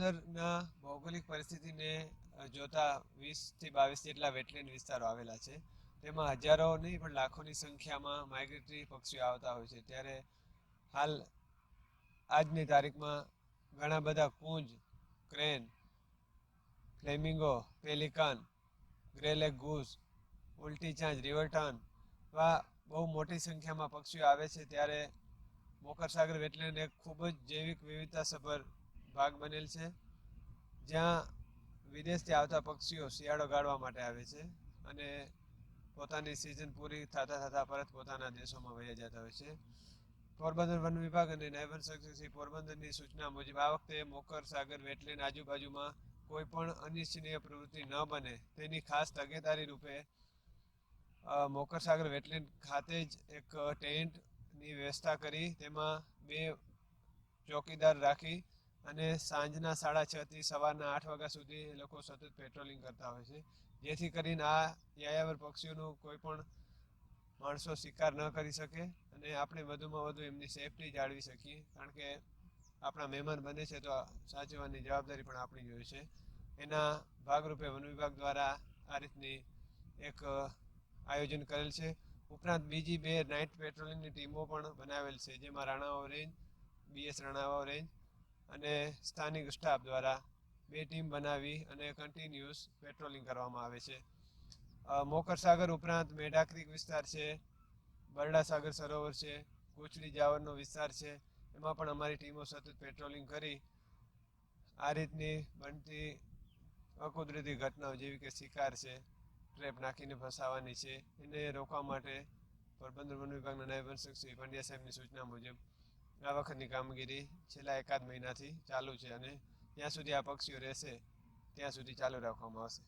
પોરબંદરના ભૌગોલિક પરિસ્થિતિને જોતા વીસથી બાવીસ જેટલા વેટલેન્ડ વિસ્તારો આવેલા છે. તેમાં હજારો નહીં, પણ લાખોની સંખ્યામાં માઇગ્રેટરી પક્ષીઓ આવતા હોય છે. ત્યારે હાલ આજની તારીખમાં ઘણા બધા કુંજ, crane, flamingo, pelican greylag goose, ઉલટી ચાંચ રિવરટન વા બહુ મોટી સંખ્યામાં પક્ષીઓ આવે છે. ત્યારે મોકરસાગર વેટલેન્ડ એક ખૂબ જ જૈવિક વિવિધતાસભર ભાગ બનેલ છે. જ્યાં વિદેશથી આવતા પક્ષીઓ શિયાળો ગાળવા માટે આવે છે અને પોતાની સિઝન પૂરી થતાં થતાં પરત પોતાના દેશોમાં વહી જતા હોય છે. પોરબંદર વન વિભાગ અને નાયબન સક્સેસી પોરબંદરની સૂચના મુજબ આ વખતે મોકર, સાગર વેટલેન્ડ આજુબાજુમાં કોઈ પણ અનિચ્છનીય પ્રવૃત્તિ ન બને તેની ખાસ તકેદારી રૂપે મોકર, સાગર વેટલેન્ડ ખાતે જ એક ટેન્ટની વ્યવસ્થા કરી. તેમાં બે ચોકીદાર રાખી અને સાંજના સાડા છ થી સવારના આઠ વાગ્યા સુધી એ લોકો સતત પેટ્રોલિંગ કરતા હોય છે. જેથી કરીને આ યાયાવર પક્ષીઓનું કોઈ પણ માણસો શિકાર ન કરી શકે અને આપણે વધુમાં વધુ એમની સેફટી જાળવી શકીએ. કારણ કે આપણા મહેમાન બને છે તો સાચવવાની જવાબદારી પણ આપણી જ છે. એના ભાગરૂપે વન વિભાગ દ્વારા આ રીતની એક આયોજન કરેલ છે. ઉપરાંત બીજી બે નાઇટ પેટ્રોલિંગની ટીમો પણ બનાવેલ છે. જેમાં Ranavav range BS Ranavav range અને સ્થાનિક સ્ટાફ દ્વારા બે ટીમ બનાવી અને કન્ટિન્યુઅસ પેટ્રોલિંગ કરવામાં આવે છે. મોકરસાગર મોકર સાગર ઉપરાંત મેઢા ક્રિક વિસ્તાર છે, બરડા સાગર સરોવર છે, કોચડી જાવરનો વિસ્તાર છે, એમાં પણ અમારી ટીમો સતત પેટ્રોલિંગ કરી આ રીતની બનતી અકુદરતી ઘટનાઓ જેવી કે શિકાર છે, ટ્રેપ નાખીને ફસાવાની છે, એને રોકવા માટે પોરબંદર વન વિભાગના નાયબ વન પંડ્યા સાહેબની સૂચના મુજબ આ વખતની કામગીરી છેલ્લા એકાદ મહિનાથી ચાલુ છે અને જ્યાં સુધી આ પક્ષીઓ રહેશે, ત્યાં સુધી ચાલુ રાખવામાં આવશે.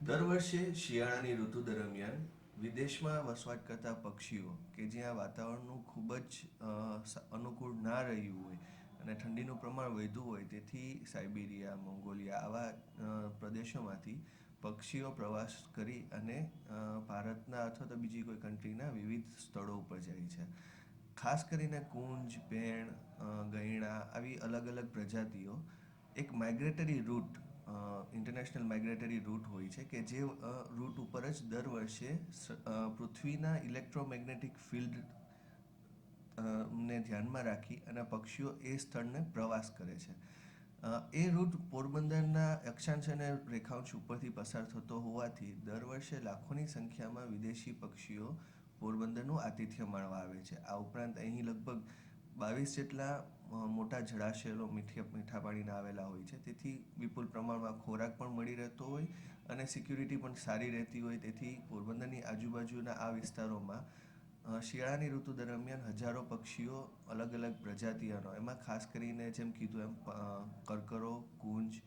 દર વર્ષે શિયાળાની ઋતુ દરમિયાન વિદેશમાં વસવાટ કરતા પક્ષીઓ કે જ્યાં વાતાવરણનું ખૂબ જ અનુકૂળ ના રહ્યું હોય અને ઠંડીનું પ્રમાણ વધ્યું હોય, તેથી સાઇબિરિયા, મોંગોલિયા આવા પ્રદેશોમાંથી પક્ષીઓ પ્રવાસ કરી અને ભારતના અથવા તો બીજી કોઈ કન્ટ્રીના વિવિધ સ્થળો ઉપર જાય છે. ખાસ કરીને કુંજ ભેણ ગૈણા આવી અલગ અલગ પ્રજાતિઓ, એક migratory route international migratory route હોય છે કે જે રૂટ ઉપર જ દર વર્ષે પૃથ્વીના ઇલેક્ટ્રોમેગ્નેટિક ફિલ્ડ ને ધ્યાનમાં રાખી અને પક્ષીઓ એ સ્થળને પ્રવાસ કરે છે. એ રૂટ પોરબંદરના અક્ષાંશ અને રેખાંશ ઉપરથી પસાર થતો હોવાથી દર વર્ષે લાખોની સંખ્યામાં વિદેશી પક્ષીઓ પોરબંદરનું આતિથ્ય માણવા આવે છે. આ ઉપરાંત અહીં લગભગ બાવીસ જેટલા મોટા જળાશયો મીઠી મીઠા પાણીના આવેલા હોય છે. તેથી વિપુલ પ્રમાણમાં ખોરાક પણ મળી રહેતો હોય અને સિક્યુરિટી પણ સારી રહેતી હોય. તેથી પોરબંદરની આજુબાજુના આ વિસ્તારોમાં શિયાળાની ઋતુ દરમિયાન હજારો પક્ષીઓ અલગ અલગ પ્રજાતિઓનો, એમાં ખાસ કરીને જેમ કીધું એમ કરકરો, કુંજ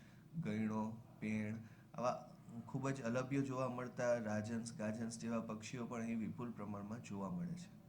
ગૈણો પેણ, આવા ખૂબ જ અલભ્ય જોવા મળતા રાજહંસ ગાજહંસ જેવા પક્ષીઓ પણ અહીં વિપુલ પ્રમાણમાં જોવા મળે છે.